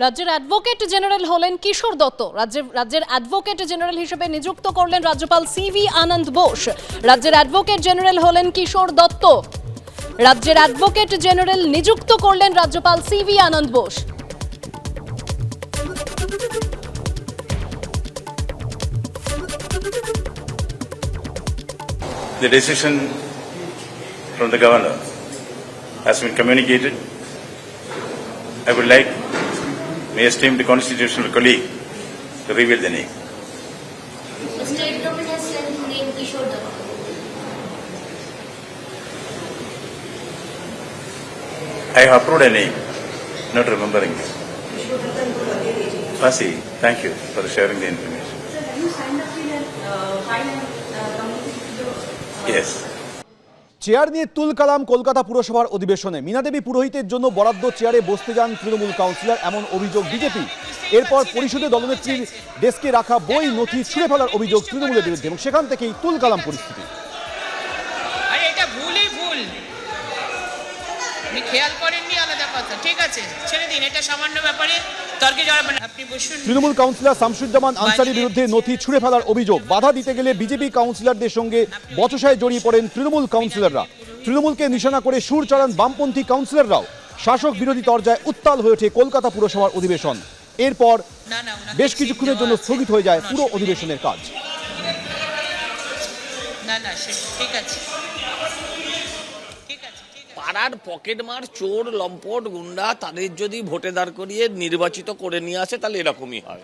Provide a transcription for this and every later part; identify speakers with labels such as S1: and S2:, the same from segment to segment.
S1: রাজ্যের advocate general হলেন কিশোর দত্ত। রাজ্যের রাজ্যের অ্যাডভোকেট জেনারেল হিসেবে নিযুক্ত করলেন রাজ্যপাল সিভি আনন্দ বোস। রাজ্যের অ্যাডভোকেট জেনারেল হলেন কিশোর দত্ত। রাজ্যের অ্যাডভোকেট জেনারেল নিযুক্ত করলেন রাজ্যপাল C V Ananda Bose.
S2: The decision from the governor has been communicated. I would like my esteemed constitutional colleague to reveal the name.
S3: The state government has sent name Kishore Datta.
S2: I have approved a name, not remembering it. Fasi, thank you for sharing the information.
S4: Sir, have you signed up in a uh, file and uh, communicated to the
S2: Yes.
S5: Chair নিয়ে তুল কালাম কলকাতা পুরসভার অধিবেশনে। মীনাদেবী পুরোহিতের জন্য বরাদ্দ চেয়ারে বসতে যান তৃণমূল কাউন্সিলর, এমন অভিযোগ বিজেপি। এরপর পরিষদে দলনেত্রীর ডেস্কে রাখা বই, নথি ছুঁড়ে ফেলার অভিযোগ তৃণমূলের বিরুদ্ধে এবং সেখান থেকেই তুল কালাম পরিস্থিতি
S6: আরে এটা ভুলই ভুল আপনি খেয়াল করেননি আলাদা কথা। ঠিক আছে ছেড়ে দিন এটা সামান্য ব্যাপারে তর্কে জড়াবেন আপনি বসুন।
S5: তৃণমূল কাউন্সিলর শামসুজ্জামান আনসারির বিরুদ্ধে নথি ছুঁড়ে ফেলার অভিযোগ। বাধা দিতে গেলে বিজেপি কাউন্সিলরদের সঙ্গে বচসায় জড়িয়ে পড়েন তৃণমূল কাউন্সিলররা। তৃণমূলকে নিশানা করে সুর চড়ান বামপন্থী কাউন্সিলররাও। শাসক বিরোধী তরজায় উত্তাল হয়ে ওঠে কলকাতা পুরসভার অধিবেশন। এরপর বেশ কিছুক্ষণের জন্য স্থগিত হয়ে যায় পুরো অধিবেশনের কাজ।
S6: না না ঠিক আছে।
S7: পাড়ার পকেটমার চোর, লম্পট, গুন্ডা, তাদের যদি ভোটে দাঁড় করিয়ে নির্বাচিত করে নিয়ে আসে, তাহলে এরকমই হয়।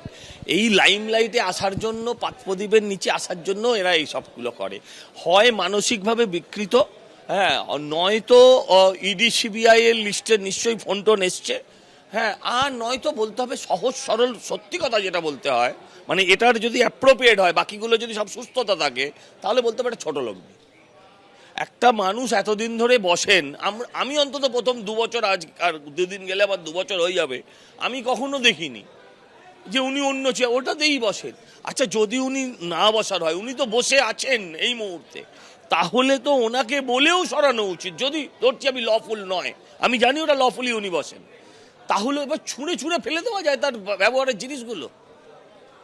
S7: এই লাইমলাইটে আসার জন্য পাৎপ্রদীপের নিচে আসার জন্য এরা এই সবগুলো করে। হয় মানসিকভাবে বিকৃত হ্যাঁ নয়তো ইডি সিবিআই এর লিস্টে নিশ্চয়ই ফোন টোন এসছে হ্যাঁ আর নয়তো বলতে হবে সহজ, সরল, সত্যি কথা যেটা বলতে হয় মানে এটার যদি অ্যাপ্রোপ্রিয়েট হয়, বাকিগুলো যদি সব সুস্থতা থাকে, তাহলে বলতে হবে এটা ছোট লোক একটা মানুষ এতদিন ধরে বসেন, আম- অন্তত প্রথম দু বছর আজ, আর দুদিন গেলে আবার দু বছর হয়ে যাবে, আমি কখনো দেখিনি যে উনি অন্য চেয়ার ওটাতেই বসেন। আচ্ছা যদি উনি না বসার হয়, উনি তো বসে আছেন এই মুহূর্তে, তাহলে তো ওনাকে বলেও সরানো উচিত। যদি ধরছি আমি লফুল নয়, আমি জানি ওটা লফুলি উনি বসেন, তাহলে এবার ছুঁড়ে ছুঁড়ে ফেলে দেওয়া যায় তার ব্যবহারের জিনিসগুলো।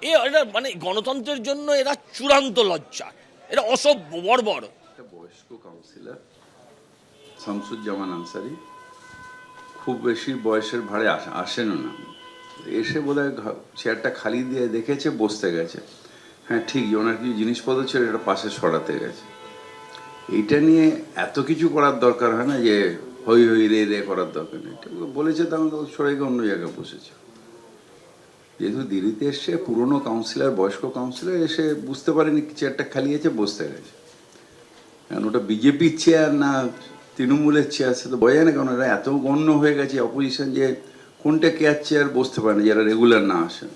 S7: এ এটা মানে গণতন্ত্রের জন্য এরা চূড়ান্ত লজ্জা এটা অসভ্য, বর্বর।
S8: একটা বয়স্ক কাউন্সিলর শামসুজ্জামান আনসারি। খুব বেশি বয়সের ভারে আসে, আসেনও না। এসে বোধহয় ঘ- চেয়ারটা খালি দিয়ে দেখেছে, বসতে গেছে। হ্যাঁ ঠিক ওনার কিছু জিনিসপত্র ছিল এটা পাশে সরাতে গেছে। এইটা নিয়ে এত কিছু করার দরকার হয় না যে, হই হই, রে রে করার দরকার নেই। বলেছে তো সরে গিয়ে অন্য জায়গায় বসেছে। যেহেতু দিল্লিতে এসছে, পুরনো কাউন্সিলর বয়স্ক কাউন্সিলর এসে বুঝতে পারেনি চেয়ারটা খালি আছে, বসতে গেছে। কারণ ওটা বিজেপির চেয়ার না, তৃণমূলের চেয়ার সে তো বোঝা না, কারণ এরা এত গণ্য হয়ে গেছে অপোজিশন যে কোনটা কেয়ার চেয়ার বসতে পারে না, যারা রেগুলার না আসেন